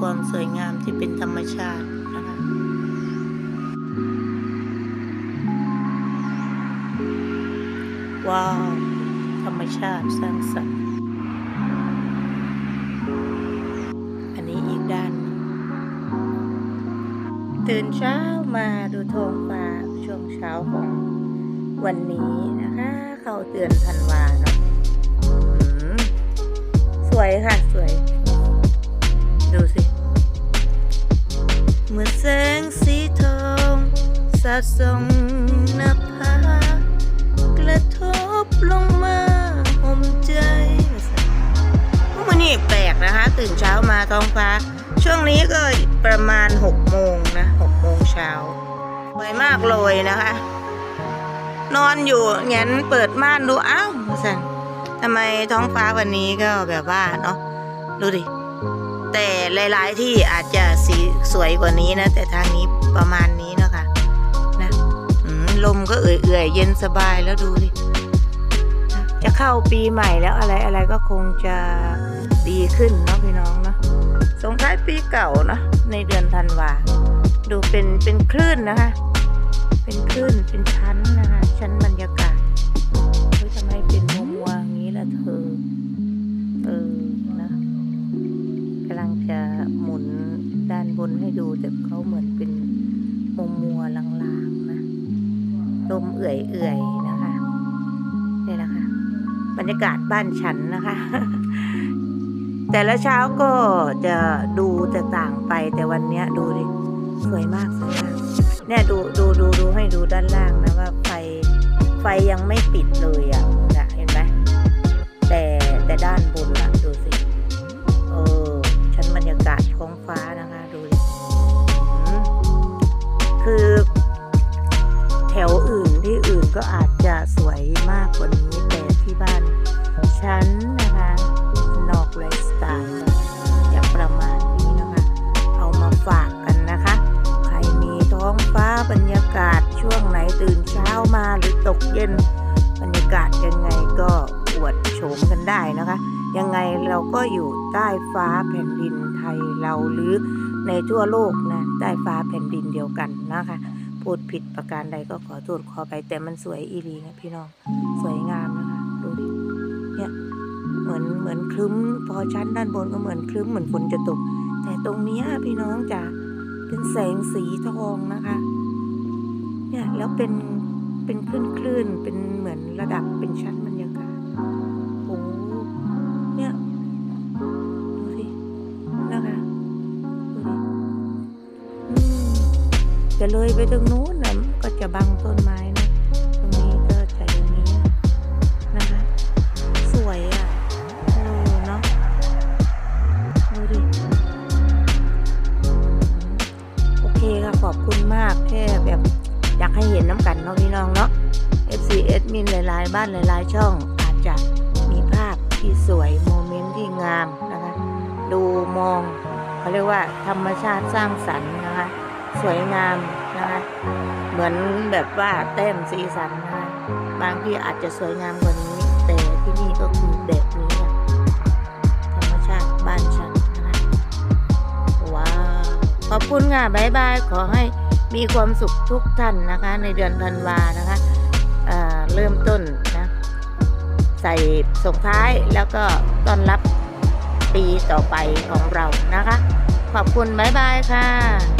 ความสวยงามที่เป็นธรรมชาตินะคะว้าว ธรรมชาติสร้างสรรค์อันนี้อีกด้าน ตื่นเช้ามาดูท้องฟ้าช่วงเช้าของวันนี้นะคะ เข้าเตือนธันวาเนาะสวยค่ะ สวย ดูสิ มือนแสงสีทองสาดส่องหน้าผากระทบลงมาห่มใจวันนี้แปลกนะคะ ตื่นเช้ามาท้องฟ้า ช่วงนี้ก็ประมาณ6โมงนะ6โมงเช้าสวยมากเลยนะคะ นอนอยู่เงี้ยเปิดม่านดูอ้าวสันทำไมท้องฟ้าวันนี้ก็แบบว่าเนาะดูดิ หลาย ๆ ที่อาจจะสีสวยกว่านี้นะ แต่ทางนี้ประมาณนี้นะคะนะลมก็เอื่อยๆเย็นสบายแล้วดูดิจะเข้าปีใหม่แล้วอะไรอะไรก็คงจะดีขึ้นเนาะพี่น้องเนาะสงท้ายปีเก่าเนาะในเดือนธันวาดูเป็นเป็นคลื่นนะคะ เป็นคลื่นเป็นชั้นนะคะ ชั้นบรรยากาศเฮ้ยทำไมเป็นมัวมัวๆอย่างนี้ล่ะเธอ เออ ให้ดูแต่เขาเหมือนเป็นมัวมัวๆลางๆนะลมเอื่อยๆนะคะนี่แหละค่ะบรรยากาศบ้านฉันนะคะ แต่ละเช้าก็จะดูจะต่างไปแต่วันเนี้ยดูดิสวยมากสวยมากเนี่ยดูดูดูดูให้ดูด้านล่างนะว่าไฟไฟยังไม่ปิดเลยอะนะ ตกเย็นบรรยากาศยังไงก็อวดโฉมกันได้นะคะ ยังไงเราก็อยู่ใต้ฟ้าแผ่นดินไทยเราหรือในทั่วโลกนะใต้ฟ้าแผ่นดินเดียวกันนะคะ พูดผิดประการใดก็ขอโทษขอไปแต่มันสวยอีหลีนะพี่น้องสวยงามนะคะดูดิเนี่ยเหมือนเหมือนคลึ้มพอชั้นด้านบนก็เหมือนคลึ้มเหมือนฝนจะตก แต่ตรงนี้พี่น้องจะเป็นแสงสีทองนะคะเนี่ยแล้วเป็น เป็นคลื่นคลื่นๆเป็นเหมือนระดับเป็นชั้นบรรยากาศโอ้เนี่ยดูสินะคะดูดิจะเลยไปตรงนู้นนะก็จะบังต้นไม้นะตรงนี้ก็จะอย่างนี้นะคะ สวยอะเออเนาะดูดิโอเคค่ะขอบคุณมากแค่แบบ อยากให้เห็นน้ำกันเนาะพี่น้องเนาะ FC เอดมินหลายๆ บ้านหลายๆ ช่องอาจจะมีภาพที่สวยโมเมนต์ที่งามนะคะ ดูมองเขาเรียกว่าธรรมชาติสร้างสรรค์นะคะ สวยงามนะคะ เหมือนแบบว่าแต้มสีสันนะคะบางที่อาจจะสวยงามกว่านี้ แต่ที่นี่ก็คือแบบนี้อะธรรมชาติบ้านฉันนะคะว้าวขอบคุณค่ะบ๊ายบายขอให้ มีความสุขทุกท่านนะคะ ในเดือนธันวานะคะเเริ่มต้นนะใส่ส่งท้ายแล้วก็ต้อนรับปีต่อไปของเรานะคะ ขอบคุณ บ๊ายบายค่ะ